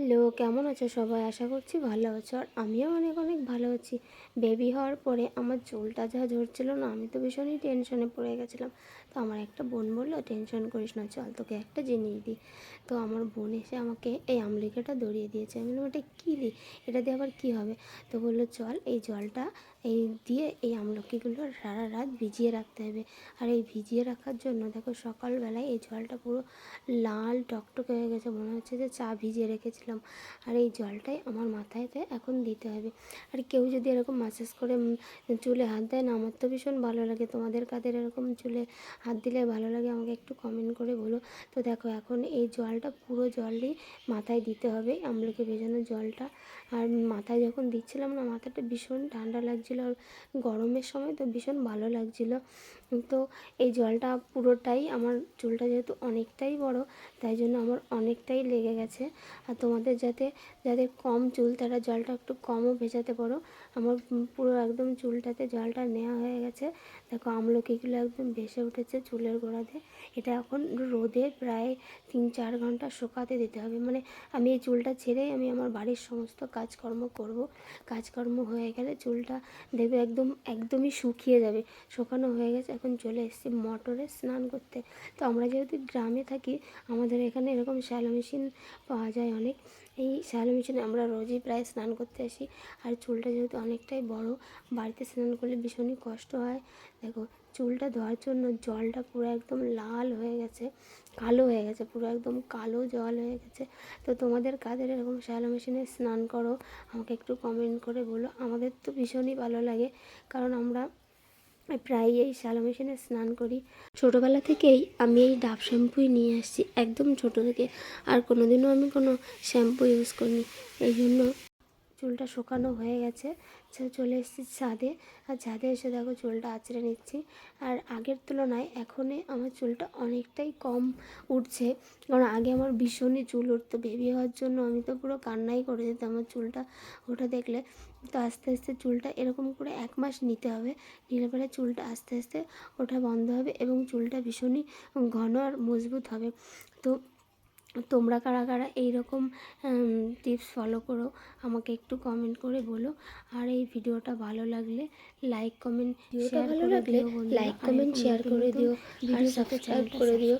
Hello, কেমন আছো সবাই? আশা করছি ভালো আছো। আর আমিও অনেক অনেক ভালো আছি। বেবি হওয়ার পরে আমার চুলটা যা ঝরছিল না, আমি তো ভীষণই টেনশনে পড়ে গেছিলাম। তো আমার একটা বোন বলল টেনশন করিস না, চল তোকে একটা জিনিস দিই। তো আমার বোন এসে আমাকে এই আমলিকাটা ধরিয়ে দিয়েছে। আমি বললাম, এটা কী দিই এটা দিয়ে আবার কী হবে? তো বলল, চল এই জলটা এই দিয়ে এই আমলকিগুলো সারা রাত ভিজিয়ে রাখতে হবে। আর এই ভিজিয়ে রাখার জন্য দেখো সকালবেলায় এই জলটা পুরো লাল টকটকে হয়ে গেছে, মনে হচ্ছে যে চা ভিজিয়ে রেখেছিলাম। আর এই জলটাই আমার মাথায়তে এখন দিতে হবে। আর কেউ যদি এরকম মাসাজ করে চুলে হাত দেয় না, আমার তো ভীষণ ভালো লাগে। তোমাদের কাদের এরকম চুলে হাত দিলে ভালো লাগে আমাকে একটু কমেন্ট করে বলো। তো দেখো এখন এই জলটা পুরো জলই মাথায় দিতে হবে, আমলকি ভেজানো জলটা। আর মাথায় যখন দিচ্ছিলাম না, মাথাটা ভীষণ ঠান্ডা লাগছিল আর গরমের সময় তো ভীষণ ভালো লাগছিল। তো এই জলটা পুরোটাই আমার চুলটা যেহেতু অনেকটাই বড়, তাই জন্য আমার অনেকটাই লেগে গেছে। আর তোমাদের যাতে যাদের কম চুল, তারা জলটা একটু কমও ভেজাতে পারো। আমার পুরো একদম চুলটাতে জলটা নেওয়া হয়ে গেছে। দেখো আমলকিগুলো একদম ভেসে উঠেছে চুলের গোড়াতে। এটা এখন রোদে প্রায় তিন চার ঘণ্টা শুকাতে দিতে হবে। মানে আমি এই চুলটা ছেড়েই আমি আমার বাড়ির সমস্ত কাজকর্ম করব। কাজকর্ম হয়ে গেলে চুলটা দেখবে একদম, একদমই শুকিয়ে যাবে। শুকানো হয়ে গেছে, এখন চলে এসেছি মটরে স্নান করতে। তো আমরা যেহেতু গ্রামে থাকি, আমাদের এখানে এরকম শ্যালো মেশিন পাওয়া যায় অনেক। এই শ্যালো মেশিনে আমরা রোজই প্রায় স্নান করতে আসি। আর চুলটা যেহেতু অনেকটাই বড়, বাড়িতে স্নান করলে ভীষণই কষ্ট হয়। দেখো, চুলটা ধোয়ার জন্য জলটা পুরো একদম লাল হয়ে গেছে, কালো হয়ে গেছে, পুরো একদম কালো জল হয়ে গেছে। তো তোমাদের কাদের এরকম শ্যালো মেশিনে স্নান করো, আমাকে একটু কমেন্ট করে বলো। আমাদের তো ভীষণই ভালো লাগে, কারণ আমরা প্রায় এই শ্যালো মেশিনে স্নান করি। ছোটোবেলা থেকেই আমি এই ডাব শ্যাম্পুই নিয়ে আসছি, একদম ছোটো থেকে। আর কোনো দিনও আমি কোনো শ্যাম্পু ইউজ করিনি। এই জন্য চুলটা শুকানো হয়ে গেছে। চলে এসেছি ছাদে। আর ছাদে এসে দেখো চুলটা আঁচড়ে নিচ্ছি। আর আগের তুলনায় এখনই আমার চুলটা অনেকটাই কম উঠছে। কারণ আগে আমার ভীষণই চুল উঠতো। বেবি হওয়ার জন্য আমি তো পুরো কান্নাই করে দিতাম আমার চুলটা ওটা দেখলে। তো আস্তে আস্তে চুলটা এরকম করে এক মাস নিতে হবে। নিলে পরে চুলটা আস্তে আস্তে ওঠা বন্ধ হবে এবং চুলটা ভীষণই ঘন আর মজবুত হবে। তো তোমরা কারা কারা এইরকম টিপস ফলো করো আমাকে একটু কমেন্ট করে বলো। আর এই ভিডিওটা ভালো লাগলে লাইক কমেন্ট ভিডিওটা শেয়ার ভালো লাগলে লাইক কমেন্ট শেয়ার করে দিও। আর সাবস্ক্রাইব করে দিও।